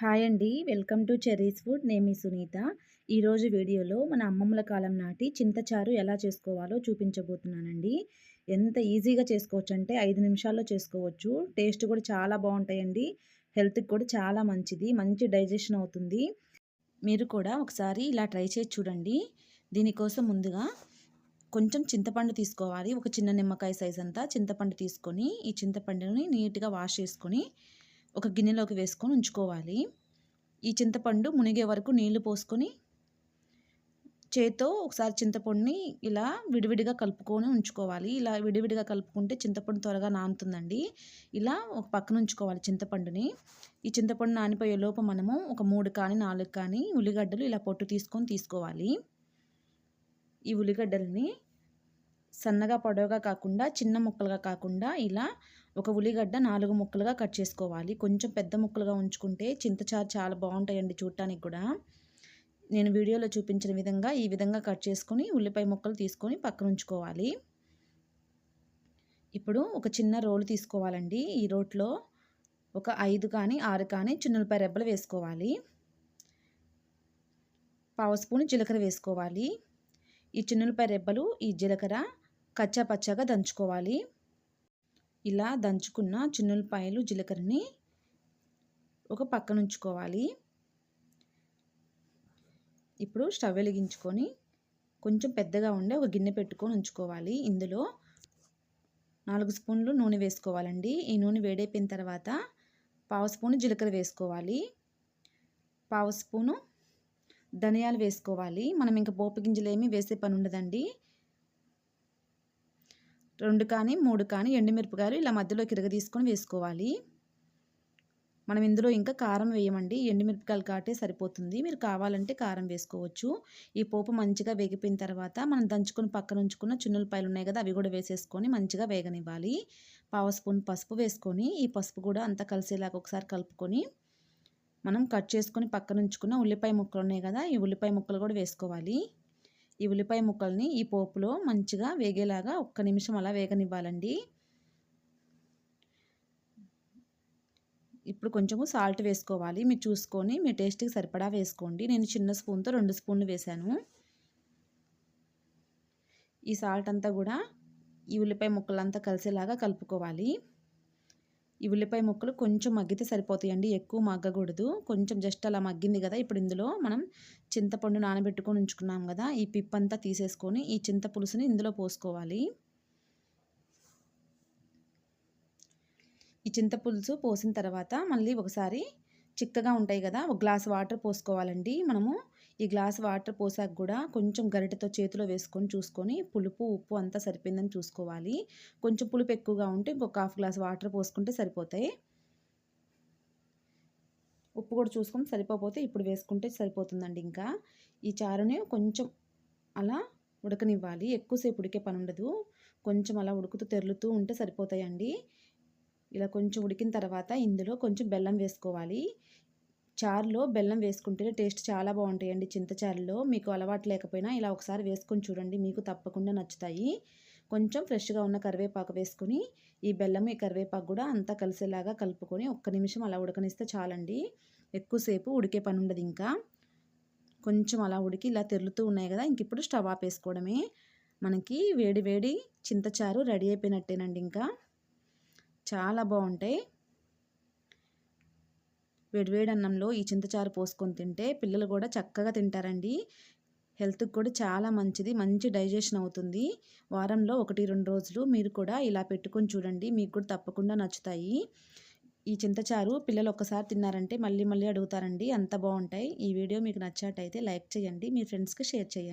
Hi అండి. Welcome to cherry's food. Name Sunitha. ఈరోజు వీడియోలో మన అమ్మమ్మల కాలం నాటి చింతచారు ఎలా చేసుకోవాలో చూపించబోతున్నానండి. ఎంత ఈజీగా చేసుకోవచ్చు అంటే ఐదు నిమిషాల్లో చేసుకోవచ్చు. టేస్ట్ కూడా చాలా బాగుంటాయండి. హెల్త్కి కూడా చాలా మంచిది. మంచి డైజెషన్ అవుతుంది. మీరు కూడా ఒకసారి ఇలా ట్రై చేసి చూడండి. దీనికోసం ముందుగా కొంచెం చింతపండు తీసుకోవాలి. ఒక చిన్న నిమ్మకాయ సైజ్ అంతా చింతపండు తీసుకొని ఈ చింతపండుని నీట్గా వాష్ చేసుకొని ఒక గిన్నెలోకి వేసుకొని ఉంచుకోవాలి. ఈ చింతపండు మునిగే వరకు నీళ్ళు పోసుకొని చేత్తో ఒకసారి చింతపండుని ఇలా విడివిడిగా కలుపుకొని ఉంచుకోవాలి. ఇలా విడివిడిగా కలుపుకుంటే చింతపండు త్వరగా నానుతుందండి. ఇలా ఒక పక్కన ఉంచుకోవాలి చింతపండుని. ఈ చింతపండు నానిపోయే లోపు మనము ఒక మూడు కానీ నాలుగు కానీ ఉల్లిగడ్డలు ఇలా పొట్టు తీసుకొని తీసుకోవాలి. ఈ ఉల్లిగడ్డల్ని సన్నగా పొడవుగా కాకుండా చిన్న ముక్కలుగా కాకుండా ఇలా ఒక ఉల్లిగడ్డ నాలుగు ముక్కలుగా కట్ చేసుకోవాలి. కొంచెం పెద్ద ముక్కలుగా ఉంచుకుంటే చింతచారు చాలా బాగుంటాయండి చూడటానికి కూడా. నేను వీడియోలో చూపించిన విధంగా ఈ విధంగా కట్ చేసుకొని ఉల్లిపాయ ముక్కలు తీసుకొని పక్కన ఉంచుకోవాలి. ఇప్పుడు ఒక చిన్న రోలు తీసుకోవాలండి. ఈ రోట్లో ఒక ఐదు కానీ ఆరు కానీ చిన్నులపాయ రెబ్బలు వేసుకోవాలి. పావు స్పూన్ జీలకర్ర వేసుకోవాలి. ఈ చిన్నులపాయ రెబ్బలు ఈ జీలకర్ర కచ్చా పచ్చగా దంచుకోవాలి. ఇలా దంచుకున్న చిన్నులపాయలు జీలకర్రని ఒక పక్కన ఉంచుకోవాలి ఇప్పుడు స్టవ్ వెలిగించుకొని కొంచెం పెద్దగా ఉండే ఒక గిన్నె పెట్టుకొని ఉంచుకోవాలి. ఇందులో నాలుగు స్పూన్లు నూనె వేసుకోవాలండి. ఈ నూనె వేడైపోయిన తర్వాత పావు స్పూను జీలకర్ర వేసుకోవాలి. పావు స్పూను ధనియాలు వేసుకోవాలి. మనం ఇంకా పోపు గింజలు ఏమీ వేసే పని ఉండదండి. రెండు కానీ మూడు కానీ ఎండుమిరపకాయలు ఇలా మధ్యలోకి ఇరగ తీసుకొని వేసుకోవాలి. మనం ఇందులో ఇంకా కారం వేయమండి. ఎండుమిరపకాయలు కాటే సరిపోతుంది. మీరు కావాలంటే కారం వేసుకోవచ్చు. ఈ పోపు మంచిగా వేగిపోయిన తర్వాత మనం దంచుకొని పక్కన ఉంచుకున్న చున్నులపాయలు ఉన్నాయి కదా అవి కూడా వేసేసుకొని మంచిగా వేగనివ్వాలి. పావు స్పూన్ పసుపు వేసుకొని ఈ పసుపు కూడా అంతా కలిసేలాగా ఒకసారి కలుపుకొని మనం కట్ చేసుకొని పక్కన ఉంచుకున్న ఉల్లిపాయ ముక్కలు ఉన్నాయి కదా ఈ ఉల్లిపాయ ముక్కలు కూడా వేసుకోవాలి. ఈ ఉల్లిపాయ ముక్కల్ని ఈ పోపులో మంచిగా వేగేలాగా ఒక్క నిమిషం అలా వేగనివ్వాలండి. ఇప్పుడు కొంచెము సాల్ట్ వేసుకోవాలి. మీరు చూసుకొని మీ టేస్ట్కి సరిపడా వేసుకోండి. నేను చిన్న స్పూన్తో రెండు స్పూన్లు వేశాను. ఈ సాల్ట్ అంతా కూడా ఈ ఉల్లిపాయ ముక్కలంతా కలిసేలాగా కలుపుకోవాలి. ఈ ఉల్లిపాయ ముక్కలు కొంచెం మగ్గితే సరిపోతాయండి. ఎక్కువ మగ్గకూడదు. కొంచెం జస్ట్ అలా మగ్గింది కదా ఇప్పుడు ఇందులో మనం చింతపండు నానబెట్టుకొని ఉంచుకున్నాం కదా ఈ పిప్పంతా తీసేసుకొని ఈ చింత పులుసుని ఇందులో పోసుకోవాలి. ఈ చింతపులుసు పోసిన తర్వాత మళ్ళీ ఒకసారి చిక్కగా ఉంటాయి కదా ఒక గ్లాస్ వాటర్ పోసుకోవాలండి. మనము ఈ గ్లాస్ వాటర్ పోసాక కూడా కొంచెం గరిటెతో చేతిలో వేసుకొని చూసుకొని పులుపు ఉప్పు అంతా సరిపోయిందని చూసుకోవాలి. కొంచెం పులుపు ఎక్కువగా ఉంటే ఇంకొక హాఫ్ గ్లాస్ వాటర్ పోసుకుంటే సరిపోతాయి. ఉప్పు కూడా చూసుకొని సరిపోతే ఇప్పుడు వేసుకుంటే సరిపోతుందండి ఇంకా. ఈ చారుని కొంచెం అలా ఉడకనివ్వాలి. ఎక్కువసేపు ఉడికే పని ఉండదు. కొంచెం అలా ఉడుకుతూ తెరులుతూ ఉంటే సరిపోతాయండి. ఇలా కొంచెం ఉడికిన తర్వాత ఇందులో కొంచెం బెల్లం వేసుకోవాలి. చారులో బెల్లం వేసుకుంటేనే టేస్ట్ చాలా బాగుంటాయండి చింతచారులో. మీకు అలవాటు లేకపోయినా ఇలా ఒకసారి వేసుకొని చూడండి మీకు తప్పకుండా నచ్చుతాయి. కొంచెం ఫ్రెష్గా ఉన్న కరివేపాకు వేసుకుని ఈ బెల్లం ఈ కరివేపాకు కూడా అంతా కలిసేలాగా కలుపుకొని ఒక్క నిమిషం అలా ఉడకనిస్తే చాలండి. ఎక్కువసేపు ఉడికే పని ఉండదు ఇంకా. కొంచెం అలా ఉడికి ఇలా తెరులుతూ ఉన్నాయి కదా ఇంక ఇప్పుడు స్టవ్ ఆపేసుకోవడమే. మనకి వేడి వేడి చింతచారు రెడీ అయిపోయినట్టేనండి ఇంకా. చాలా బాగుంటాయి. వేడివేడి అన్నంలో ఈ చింతచారు పోసుకొని తింటే పిల్లలు కూడా చక్కగా తింటారండి. హెల్త్కి కూడా చాలా మంచిది మంచి డైజెషన్ అవుతుంది. వారంలో ఒకటి రెండు రోజులు మీరు కూడా ఇలా పెట్టుకొని చూడండి మీకు కూడా తప్పకుండా నచ్చుతాయి. ఈ చింతచారు పిల్లలు ఒక్కసారి తిన్నారంటే మళ్ళీ మళ్ళీ అడుగుతారండి అంత బాగుంటాయి. ఈ వీడియో మీకు నచ్చినట్టయితే లైక్ చేయండి మీ ఫ్రెండ్స్కి షేర్ చేయండి.